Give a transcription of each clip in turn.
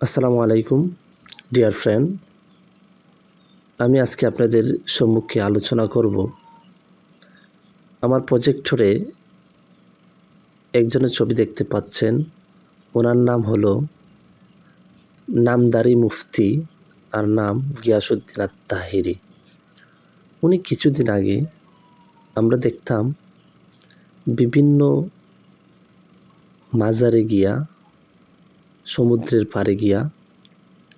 আসসালামু আলাইকুম, dear friend. আমি আজকে আপনাদের সম্মুখে আলোচনা করব। আমার প্রজেক্টরে একজনের ছবি দেখতে পাচ্ছেন। ওনার নাম হলো নামদারি মুফতি, আর নাম গিয়াসুদ্দিন তাহিরি উনি কিছুদিন আগে আমরা দেখতাম বিভিন্ন মাজারে গিয়া, সমুদ্রের পাড়ে গিয়া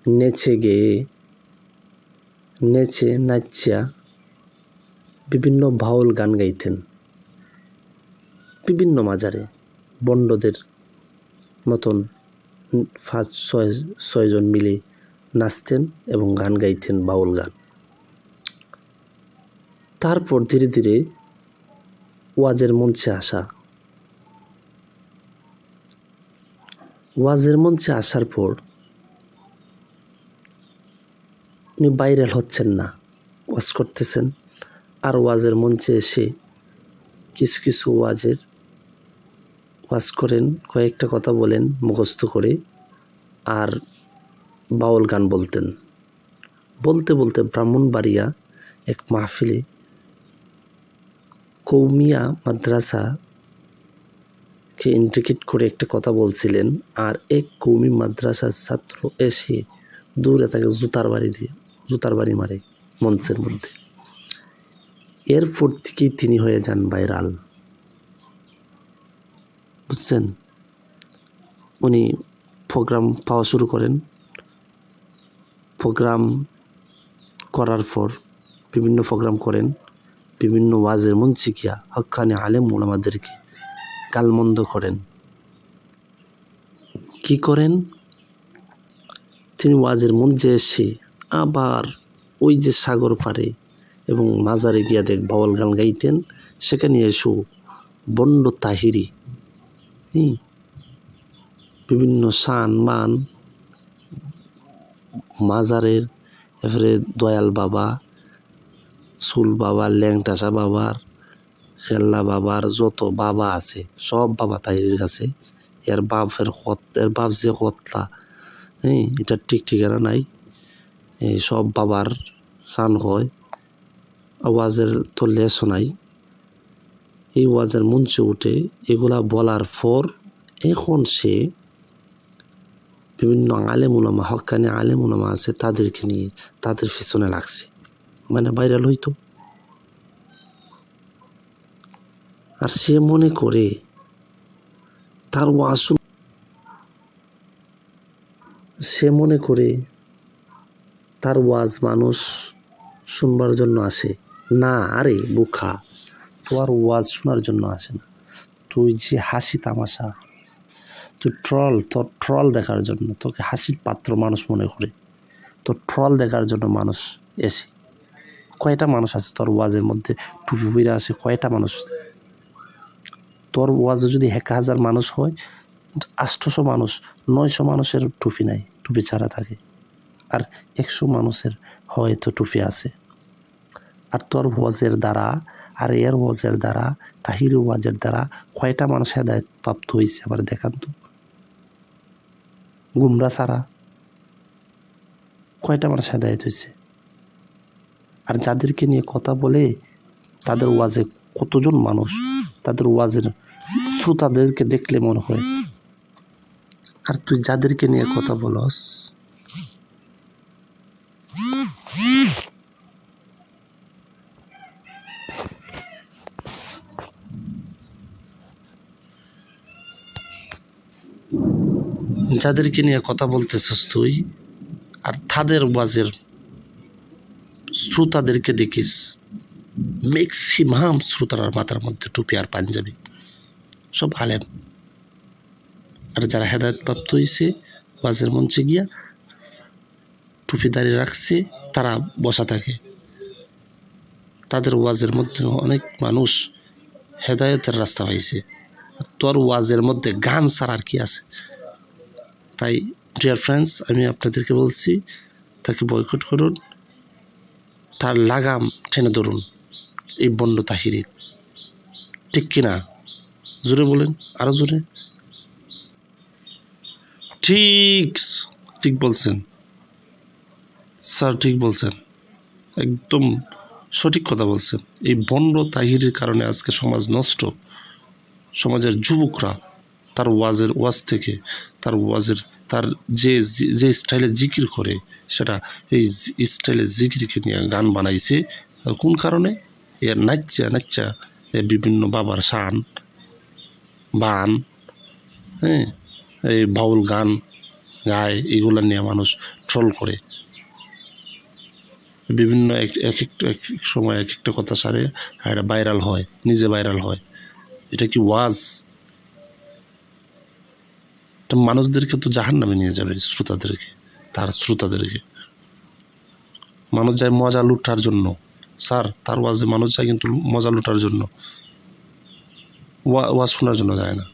নেচে গেয়ে, নেচে নাচিয়া বিভিন্ন বাউল গান গাইতেন। বিভিন্ন মাজারে বন্ডদের মতন পাঁচ, ছয় ছয়জন মিলে নাচতেন এবং গান গাইতেন বাউল গান। তারপর ধীরে ধীরে ওয়াজের মঞ্চে আসা ওয়াজের মঞ্চে আসার পর উনি ভাইরাল হচ্ছেন না, ওয়াজ করতেছেন। আর ওয়াজের মঞ্চে এসে কিছু কিছু ওয়াজের ওয়াজ করেন, কয়েকটা কথা বলেন, মুখস্থ করে আর বাউল গান বলতেন। বলতে বলতে ব্রাহ্মণবাড়িয়া এক মাহফিলে কৌমিয়া মাদ্রাসা কে ইন্ডিকেট করে একটা কথা বলছিলেন, আর এক কৌমি মাদ্রাসার ছাত্র এসে দূরে তাকে জুতার বাড়ি দিয়ে, জুতার বাড়ি মারে মঞ্চের মধ্যে। এরপর থেকেই তিনি হয়ে যান ভাইরাল। বুঝছেন? উনি প্রোগ্রাম পাওয়া শুরু করেন। প্রোগ্রাম করার পর বিভিন্ন প্রোগ্রাম করেন, বিভিন্ন ওয়াজের মঞ্চে গিয়া হক্কানি আলেম ওলামাদেরকে। গালমন্দ করেন। কি করেন? তিনি ওয়াজের মঞ্চে এসে আবার ওই যে সাগর পারে এবং মাজারে গিয়া দেখ বাউল গান গাইতেন, সেখানে এসো বন্ড তাহিরি। বিভিন্ন সান মান মাজারের, এরপরে দয়াল বাবা সুল বাবা, ল্যাংটাসা বাবার খেল্লা বাবার যত বাবা আছে, সব বাবা তাহিরের কাছে। এর বাপের কত এর বাপ যে কতলা হ্যাঁ এটা ঠিক ঠিকানা নাই। এই সব বাবার সান হয়। ওয়াজের তো লেসও নাই। এই ওয়াজের মঞ্চে উঠে এগুলা বলার পর এখন সে বিভিন্ন আলেমুলামা হকানি আলেমুলামা আছে তাদেরকে নিয়ে তাদের পিছনে লাগছে। মানে ভাইরাল হইতো। আর সে মনে করে তার ওয়াজ সে মনে করে তার ওয়াজ মানুষ শুনবার জন্য আসে। না, আরে বুখা তোর ওয়াজ শোনার জন্য আসে না। তুই যে হাসি তামাশা, তুই ট্রল, তোর ট্রল দেখার জন্য, তোকে হাসির পাত্র মানুষ মনে করে। তোর ট্রল দেখার জন্য মানুষ এসে। কয়টা মানুষ আছে তোর ওয়াজের মধ্যে? টুপি ফুইরে আসে কয়টা মানুষ? তোর ওয়াজে যদি এক হাজার মানুষ হয়, আটশোশো মানুষ, নয়শো মানুষের টুপি নাই, টুপি ছাড়া থাকে। আর একশো মানুষের হয়তো টুপি আছে। আর তোর ওয়াজের দ্বারা, আর এর ওয়াজের দ্বারা, তাহির ওয়াজের দ্বারা কয়টা মানুষ হেদায়ত প্রাপ্ত হয়েছে আবার দেখান তো। গুমরা ছাড়া কয়টা মানুষ হেদায়ত হয়েছে আর যাদেরকে নিয়ে কথা বলে, তাদের ওয়াজে কতজন মানুষ? তাদের ওয়াজের শ্রোতাদেরকে দেখলে মনে হয়। আর তুই যাদেরকে নিয়ে কথা বলস, যাদেরকে নিয়ে কথা বলতেছস তুই আর তাদের ওয়াজের শ্রোতাদেরকে দেখিস। ম্যাক্সিমাম শ্রোতার মাথার মধ্যে টুপি আর পাঞ্জাবি। সব আলেম আর যারা হেদায়ত প্রাপ্ত হয়েছে ওয়াজের মঞ্চে গিয়া টুপি দাঁড়িয়ে রাখছে, তারা বসা থাকে। তাদের ওয়াজের মধ্যে অনেক মানুষ হেদায়তের রাস্তা পাইছে। তোর ওয়াজের মধ্যে গান ছাড়া আর কি আছে? তাই ডিয়ার ফ্রেন্ডস আমি আপনাদেরকে বলছি, তাকে বয়কট করুন, তার লাগাম টেনে ধরুন। এই বন্ড তাহিরির ঠিক কিনা? জোরে বলেন আরও জোরে। ঠিক ঠিক বলছেন। স্যার, ঠিক বলছেন। একদম সঠিক কথা বলছেন। এই বন্ড তাহিরের কারণে আজকে সমাজ নষ্ট। সমাজের যুবকরা তার ওয়াজের ওয়াজ থেকে, তার ওয়াজের, তার যে যে স্টাইলে জিকির করে, সেটা এই স্টাইলে জিকিরকে নিয়ে গান বানাইছে। কোন কারণে? এর নাচ্চা নাচ্চা, এ বিভিন্ন বাবার শান, বান হ্যাঁ এই বাউল গান গায়, এগুলো নিয়ে মানুষ ট্রল করে। বিভিন্ন এক এক এক সময় এক একটা কথা সারে এটা ভাইরাল হয়, নিজে ভাইরাল হয়। এটা কি ওয়াজ? মানুষদেরকে তো জাহান নামে নিয়ে যাবে, শ্রোতাদেরকে, তার শ্রোতাদেরকে। মানুষ যায় মজা লুটার জন্য। স্যার, তার ওয়াজে মানুষ যায় কিন্তু মজা লুটার জন্য। ওয়া- ওয়াজ শোনার জন্য যায় না।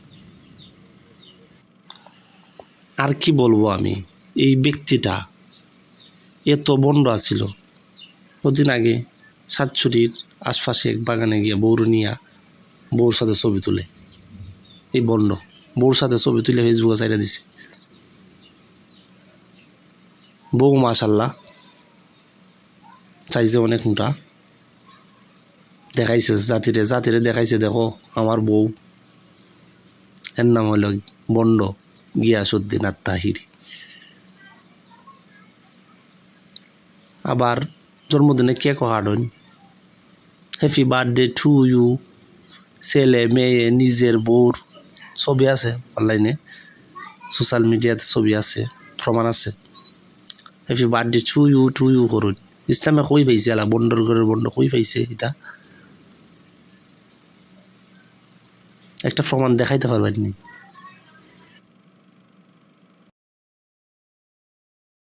আর কি বলব আমি? এই ব্যক্তিটা এত বন্ড আছিল। কদিন আগে সাতছড়ির আশপাশে এক বাগানে গিয়ে বৌর নিয়া বউর সাথে ছবি তুলে। এই বন্ড। বউর সাথে ছবি তুলে ফেসবুকে চাইরা দিছে। বউ, মাশাল্লাহ, চাইছে অনেক মোটা। দেখাইছে জাতিরে জাতিরে দেখাইছে দেখো আমার বউ এর নাম হলো বন্ড গিয়াসুদ্দিন আর তাহিরি আবার জন্মদিনে কেকও হাঁটন হ্যাপি বার্থডে টু ইউ ছেলে মেয়ে নিজের বউর ছবি আছে অনলাইনে সোশ্যাল মিডিয়াতে ছবি আছে প্রমাণ আছে happy birthday to you to you করুন ইসলামে কই পাইছে আলা বন্ডর ঘরের বন্ড কই পাইছে এটা একটা প্রমাণ দেখাইতে পারবেন নি।